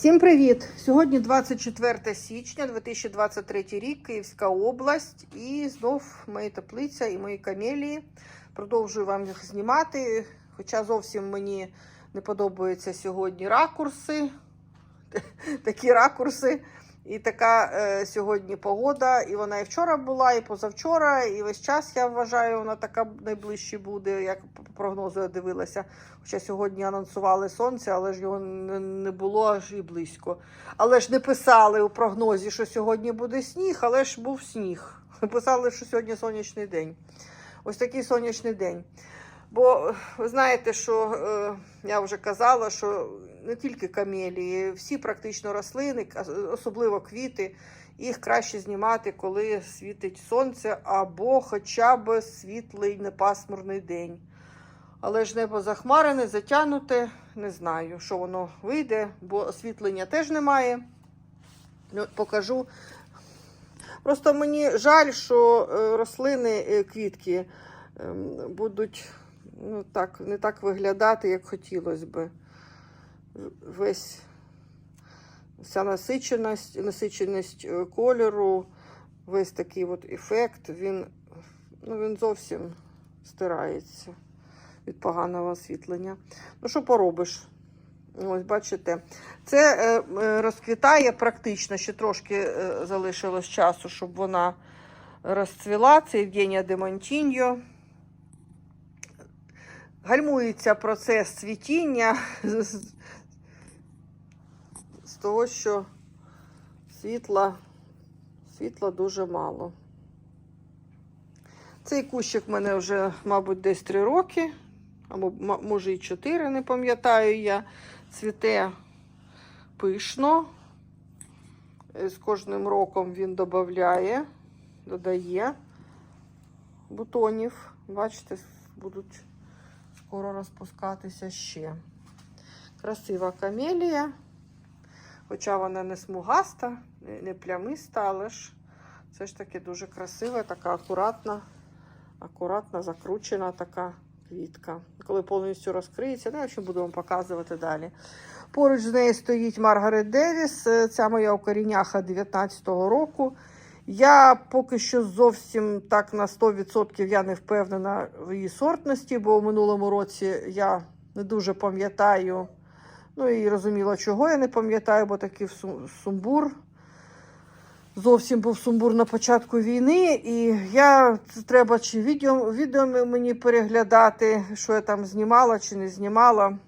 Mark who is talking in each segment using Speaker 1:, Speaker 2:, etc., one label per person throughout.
Speaker 1: Всім привіт! Сьогодні 24 січня 2023 рік, Київська область. І знов моя теплиця і мої камелії. Продовжую вам їх знімати. Хоча зовсім мені не подобаються сьогодні ракурси. Такі ракурси. І така е, сьогодні погода. І вона і вчора була, і позавчора, і весь час я вважаю, вона така найближче буде, як по прогнозу я дивилася. Хоча сьогодні анонсували сонце, але ж його не, було аж і близько. Але ж не писали у прогнозі, що сьогодні буде сніг, але ж був сніг. Писали, що сьогодні сонячний день. Ось такий сонячний день. Бо ви знаєте, що е, я вже казала, що не тільки камелії, всі практично рослини, особливо квіти, їх краще знімати, коли світить сонце або хоча б світлий непасмурний день. Але ж небо захмарене, затягнуте, не знаю, що воно вийде, бо освітлення теж немає. Ну, покажу. Просто мені жаль, що е, рослини, е, квітки ем, будуть ну, так, не так виглядати, як хотілося би. Весь вся насиченість, насиченість е, кольору, весь такий от ефект, він, ну, він зовсім стирається від поганого освітлення. Ну, що поробиш? Ось, бачите, це е, е, розквітає практично, ще трошки залишилось часу, щоб вона розцвіла. Це Євгенія де Монтіньо. Гальмується процес цвітіння з, того, що світла, світла дуже мало. Цей кущик в мене вже, мабуть, десь 3 роки, або може і 4, не пам'ятаю я. Цвіте пишно. Е, З кожним роком він додає, додає бутонів. Бачите, будуть скоро розпускатися ще. Красива камелія, хоча вона не смугаста, не- плямиста, але ж все ж таки дуже красива, така акуратна, акуратна, закручена така квітка. Коли повністю розкриється, ну, ще буду вам показувати далі. Поруч з нею стоїть Маргарет Девіс. Е, Ця моя укоріняха 19-го року. Я поки що зовсім так на 100% я не впевнена в її сортності, бо в минулому році я не дуже пам'ятаю. Ну і розуміла, чого я не пам'ятаю, бо такий сум- сумбур. Зовсім був сумбур на початку війни, і я це треба чи відео, відео мені переглядати, що я там знімала чи не знімала.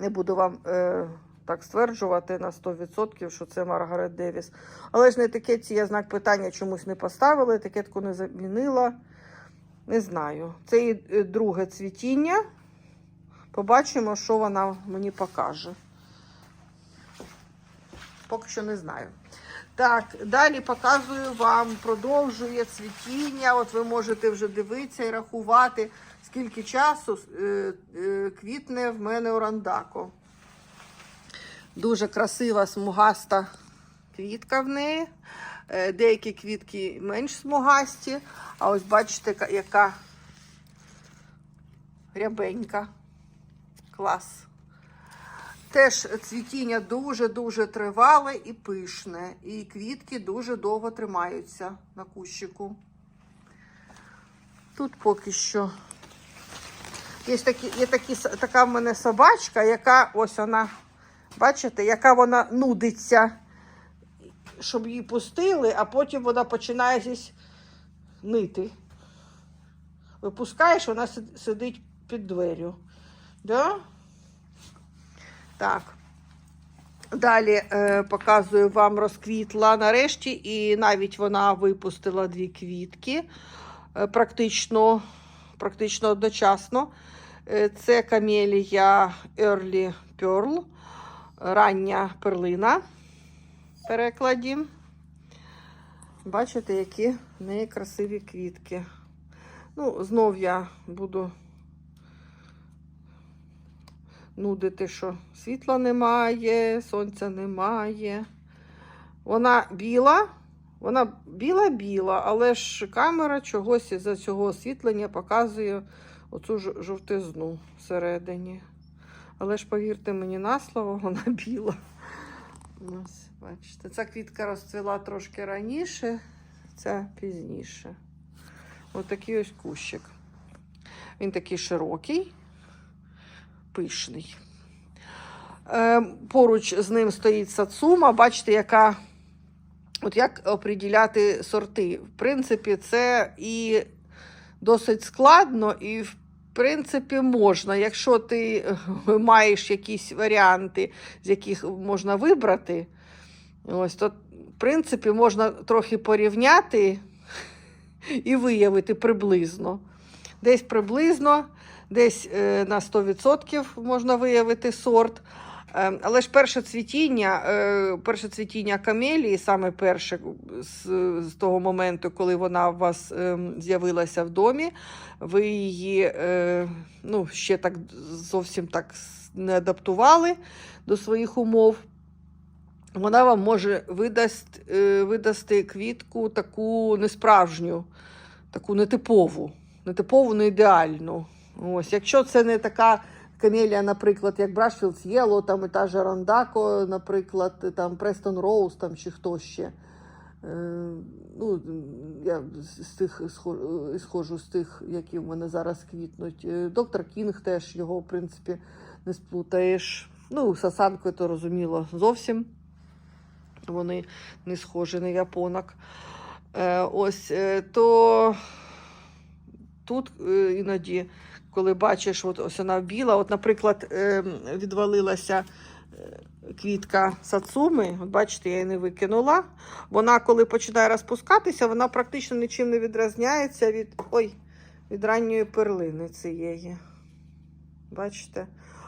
Speaker 1: Не буду вам е, так стверджувати на 100%, що це Маргарет Девіс. Але ж на етикетці я знак питання чомусь не поставила, етикетку не замінила. Не знаю. Це її е, друге цвітіння. Побачимо, що вона мені покаже. Поки що не знаю. Так, далі показую вам, продовжує цвітіння. От ви можете вже дивитися і рахувати, скільки часу е, е, квітне в мене орандако. Дуже красива смугаста квітка в неї. Е, Деякі квітки менш смугасті, а ось бачите, яка рябенька. Клас. Теж цвітіння дуже-дуже тривале і пишне. І квітки дуже довго тримаються на кущику. Тут поки що. Є, такі, є такі, така в мене собачка, яка ось вона, бачите, яка вона нудиться, щоб її пустили, а потім вона починає здесь нити. Випускаєш, вона сидить під дверю. Да? Так. Далі е, показую вам розквітла нарешті, і навіть вона випустила дві квітки е, практично, практично одночасно. Е, це камелія Early Pearl, рання перлина в перекладі. Бачите, які в неї красиві квітки. Ну, знов я буду нудити, що світла немає, сонця немає. Вона біла, вона біла-біла, але ж камера чогось із-за цього освітлення показує оцю жовтизну всередині. Але ж повірте мені на слово, вона біла. Ось, бачите, ця квітка розцвіла трошки раніше, ця пізніше. Ось такий ось кущик. Він такий широкий, пишний. Е, поруч з ним стоїть сацума. Бачите, яка. От як оприділяти сорти? В принципі, це і досить складно, і в принципі можна. Якщо ти е, маєш якісь варіанти, з яких можна вибрати, ось, то в принципі можна трохи порівняти і виявити приблизно. Десь приблизно, десь е, на 100% можна виявити сорт. Е, Але ж перше цвітіння, е, перше цвітіння камелії, саме перше з, з того моменту, коли вона у вас е, з'явилася в домі, ви її е, ну, ще так зовсім так не адаптували до своїх умов. Вона вам може видасть, е, видасти квітку таку несправжню, таку нетипову, нетипову, не ідеальну. Ось, якщо це не така камелія, наприклад, як Брашфілдс Єло, там і та Жарандако, наприклад, там Престон Роуз там, чи хто ще. Е, ну, я з тих схожу, схожу з тих, які в мене зараз квітнуть. Е, Доктор Кінг теж його, в принципі, не сплутаєш. Ну, Сасанко, то розуміло, зовсім. Вони не схожі на японок. Е, ось, е, то тут е, іноді, коли бачиш, от ось вона біла, от, наприклад, е, відвалилася е, квітка сацуми, от бачите, я її не викинула. Вона, коли починає розпускатися, вона практично нічим не відрізняється від, ой, від ранньої перлини цієї. Бачите?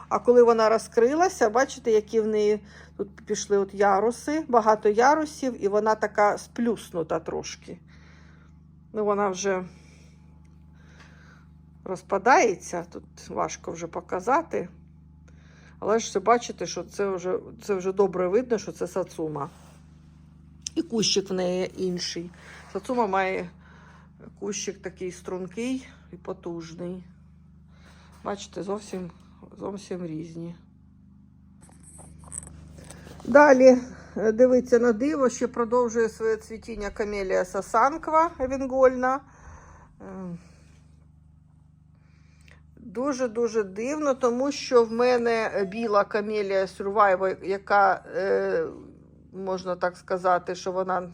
Speaker 1: А коли вона розкрилася, бачите, які в неї тут пішли от яруси, багато ярусів, і вона така сплюснута трошки. Ну, вона вже розпадається, тут важко вже показати. Але ж це бачите, що це вже, це вже добре видно, що це сацума. І кущик в неї інший. Сацума має кущик такий стрункий і потужний. Бачите, зовсім, зовсім різні. Далі, е, дивиться на диво, ще продовжує своє цвітіння камелія сасанква вінгольна. Дуже-дуже дивно, тому що в мене біла камелія Survival, яка, е, можна так сказати, що вона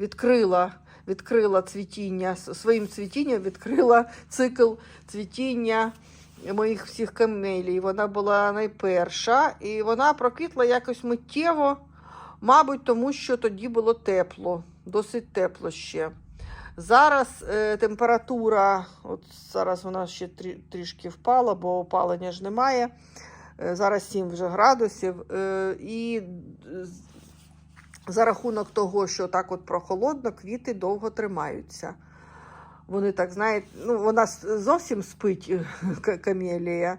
Speaker 1: відкрила, відкрила цвітіння, своїм цвітінням відкрила цикл цвітіння моїх всіх камелій. Вона була найперша, і вона проквітла якось миттєво, мабуть, тому що тоді було тепло, досить тепло ще. Зараз е, температура, от зараз вона ще трі, трішки впала, бо опалення ж немає. Е, зараз 7 вже градусів. Е, і за рахунок того, що так от прохолодно, квіти довго тримаються. Вони так знають, ну вона зовсім спить, е, камелія.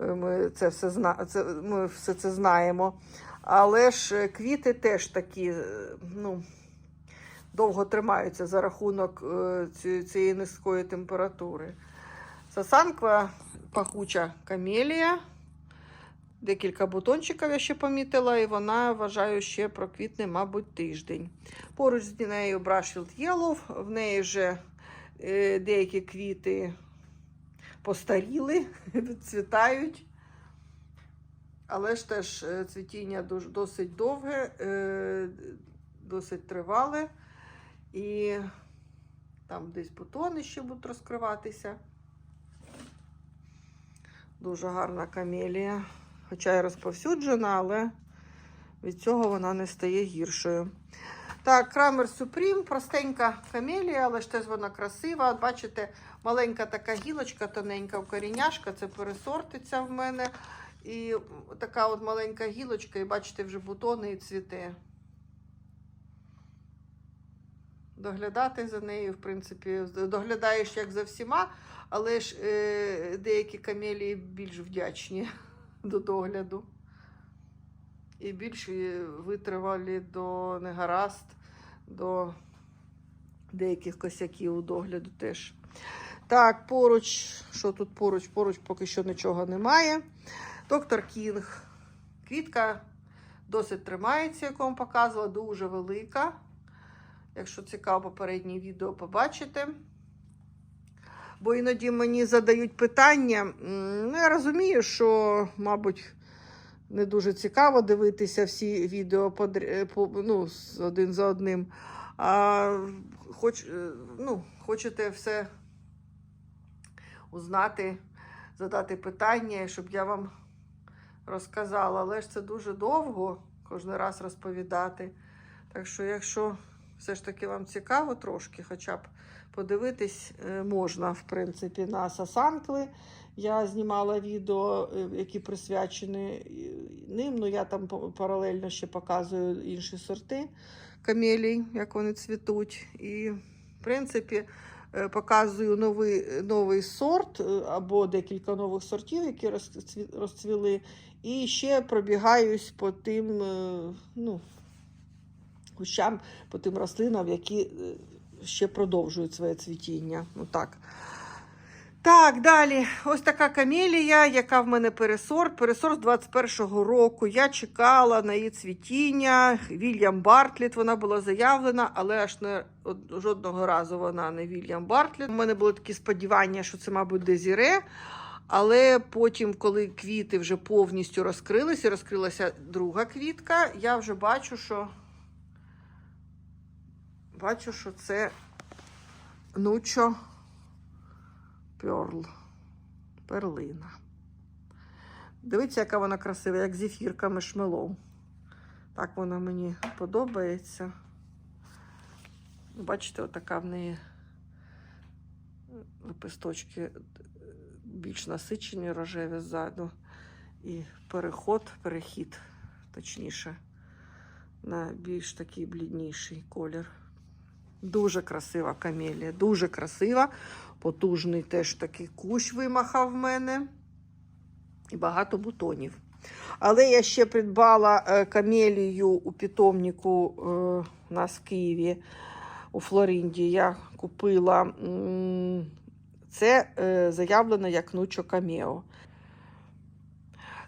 Speaker 1: Е, Ми це все зна... це, ми все це знаємо. Але ж е, квіти теж такі, ну, довго тримаються за рахунок е, цієї низької температури. Сасанква пахуча камелія. Декілька бутончиків я ще помітила, і вона, вважаю, ще проквітне, мабуть, тиждень. Поруч з нею Brushfield Yellow, в неї вже е, деякі квіти постаріли, відцвітають. Але ж теж е, цвітіння досить довге, досить тривале. І там десь бутони ще будуть розкриватися. Дуже гарна камелія. Хоча й розповсюджена, але від цього вона не стає гіршою. Так, Крамер Супрім, простенька камелія, але ж теж вона красива. От бачите, маленька така гілочка, тоненька коріняшка, це пересортиться в мене. І така от маленька гілочка, і бачите, вже бутони і цвіте. Доглядати за нею, в принципі, доглядаєш як за всіма, але ж е, деякі камелії більш вдячні до догляду. І більш е, витривалі до негаразд, до деяких косяків у догляду теж. Так, поруч, що тут поруч? Поруч поки що нічого немає. Доктор Кінг. Квітка Досить тримається, яку вам показувала, дуже велика. Якщо цікаво, попереднє відео побачите. Бо іноді мені задають питання. Ну, я розумію, що, мабуть, не дуже цікаво дивитися всі відео подря- по, ну, один за одним. А хоч, е, ну, хочете все узнати, задати питання, щоб я вам розказала. Але ж це дуже довго кожен раз розповідати. Так що, якщо все ж таки вам цікаво трошки, хоча б подивитись е, можна, в принципі, на сасанкви. Я знімала відео, е, які присвячені е, ним. Ну, я там паралельно ще показую інші сорти камелій, як вони цвітуть. І, в принципі, показую новий, новий сорт або декілька нових сортів, які розцвіли. І ще пробігаюсь по тим, ну, кущам, по тим рослинам, які е, ще продовжують своє цвітіння. Ну, так. Далі. Ось така камелія, яка в мене пересорт. Пересорт з 21-го року. Я чекала на її цвітіння. Вільям Бартліт вона була заявлена, але аж не жодного разу вона не Вільям Бартліт. У мене були такі сподівання, що це, мабуть, Дезіре. Але потім, коли квіти вже повністю розкрилися, розкрилася друга квітка, я вже бачу, що бачу, що це нучо перл. Перлина. Дивіться, яка вона красива, як зефірка мешмелоу. Так вона мені подобається. Бачите, отака в неї лепесточки більш насичені рожеві ззаду. І переход, перехід, точніше, на більш такий блідніший колір. Дуже красива камелія, дуже красива. Потужний теж такий кущ вимахав в мене. І багато бутонів. Але я ще придбала е, камелію у питомнику е, у нас в Києві, у Флоринді. Я купила це е, заявлено як Нучо Камео.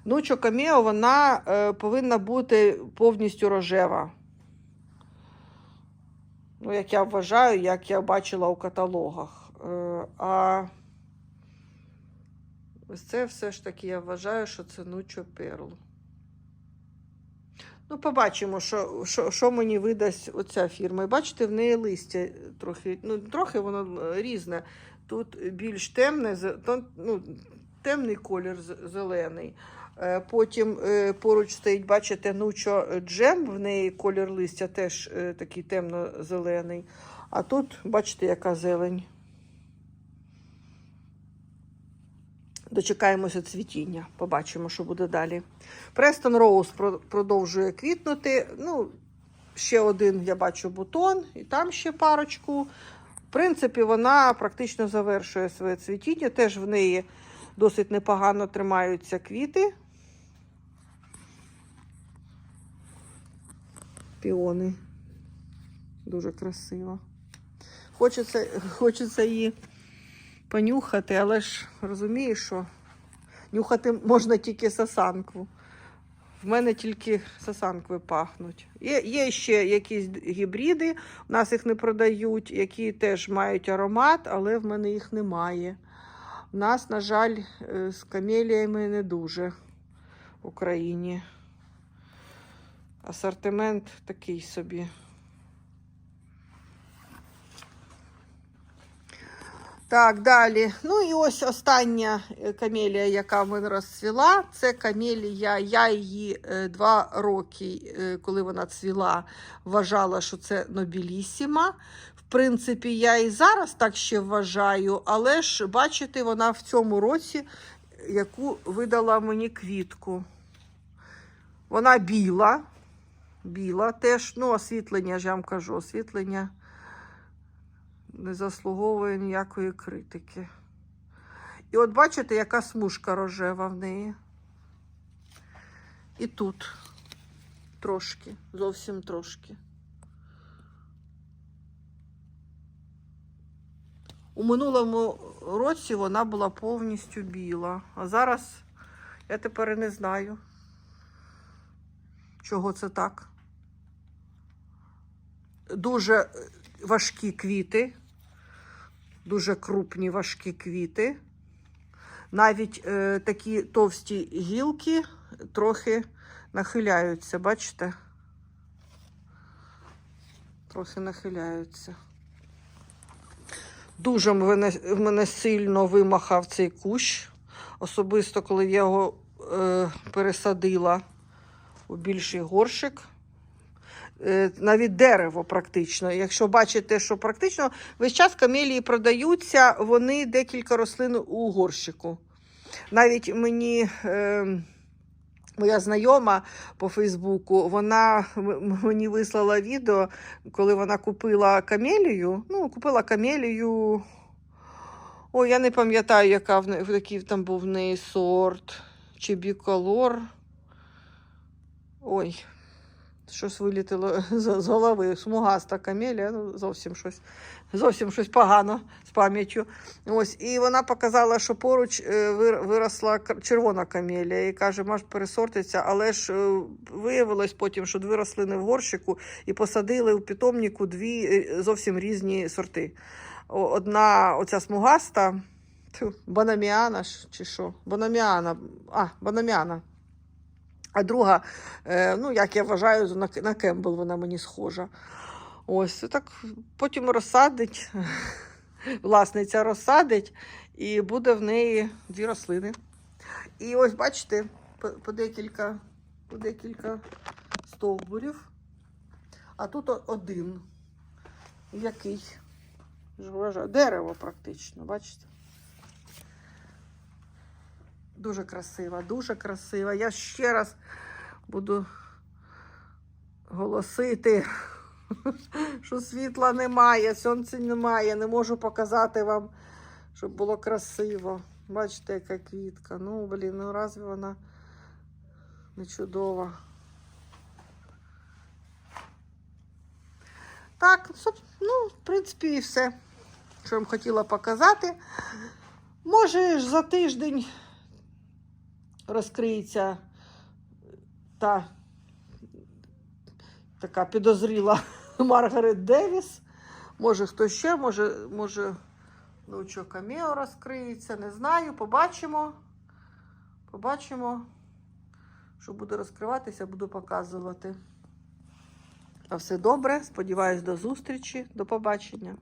Speaker 1: Нучо Камео вона повинна бути повністю рожева. Ну, як я вважаю, як я бачила у каталогах. Е, а ось це все ж таки я вважаю, що це Нучо Перл. Ну, побачимо, що, що, що мені видасть оця фірма. І бачите, в неї листя трохи, ну, трохи воно е, різне. Тут більш темне, ну, темний колір зелений. Е, Потім е, поруч стоїть, бачите, нучо джем, в неї колір листя теж е, такий темно-зелений. А тут, бачите, яка зелень. Дочекаємося цвітіння, побачимо, що буде далі. Престон Роуз продовжує квітнути. Ну, ще один я бачу бутон, і там ще парочку. В принципі, вона практично завершує своє цвітіння. Теж в неї досить непогано тримаються квіти. Піони. Дуже красиво. Хочеться, хочеться її понюхати, але ж розумієш, що нюхати можна тільки сасанкву. В мене тільки сасанкви пахнуть. Є, є ще якісь гібриди, у нас їх не продають, які теж мають аромат, але в мене їх немає. У нас, на жаль, е, з камеліями не дуже в Україні. Асортимент такий собі. Так, далі. Ну і ось остання е, камелія, яка в мене розцвіла. Це камелія. Я її е, два роки, е, коли вона цвіла, вважала, що це Нобілісіма. В принципі, я і зараз так ще вважаю, але ж бачите, вона в цьому році, яку видала мені квітку. Вона біла. Біла теж, ну, освітлення, ж я вам кажу, освітлення не заслуговує ніякої критики. І от бачите, яка смужка рожева в неї. І тут трошки, зовсім трошки. У минулому році вона була повністю біла, а зараз я тепер і не знаю, чого це так. Дуже е, важкі квіти, дуже крупні важкі квіти. Навіть е, такі товсті гілки трохи нахиляються, бачите? Трохи нахиляються. Дуже мене, мене сильно вимахав цей кущ. Особисто, коли я його е, пересадила у більший горщик. Е, навіть дерево практично. Якщо бачите, що практично весь час камелії продаються, вони декілька рослин у горщику. Навіть мені е, моя знайома по Фейсбуку, вона мені вислала відео, коли вона купила камелію. Ну, купила камелію. Ой, я не пам'ятаю, яка в який там був в неї сорт. Чи біколор. Ой, щось вилітило з, з голови. Смугаста камелія, ну зовсім щось, зовсім щось погано з пам'яттю. Ось, і вона показала, що поруч е, виросла червона камелія. І каже, може пересортиться, але ж е, виявилось потім, що дві рослини в горщику і посадили в питомнику дві е, зовсім різні сорти. Одна оця смугаста, банаміана чи що? Банаміана. А, банаміана. А друга, е, ну, як я вважаю, на, Кембл вона мені схожа. Ось, так потім розсадить, власниця розсадить, і буде в неї дві рослини. І ось бачите, по, декілька, по декілька стовбурів. А тут один. Який? Дерево практично, бачите? Дуже красива, дуже красива. Я ще раз буду голосити, що світла немає, сонця немає. Не можу показати вам, щоб було красиво. Бачите, яка квітка. Ну, блін, ну разве вона не чудова. Так, ну, в принципі, і все, що я вам хотіла показати. Може, за тиждень розкриється та така підозріла Маргарет Девіс. Може, хто ще, може, може, Лучо Камео розкриється, не знаю. Побачимо. Побачимо, що буде розкриватися, буду показувати. А все добре. Сподіваюсь, до зустрічі, до побачення.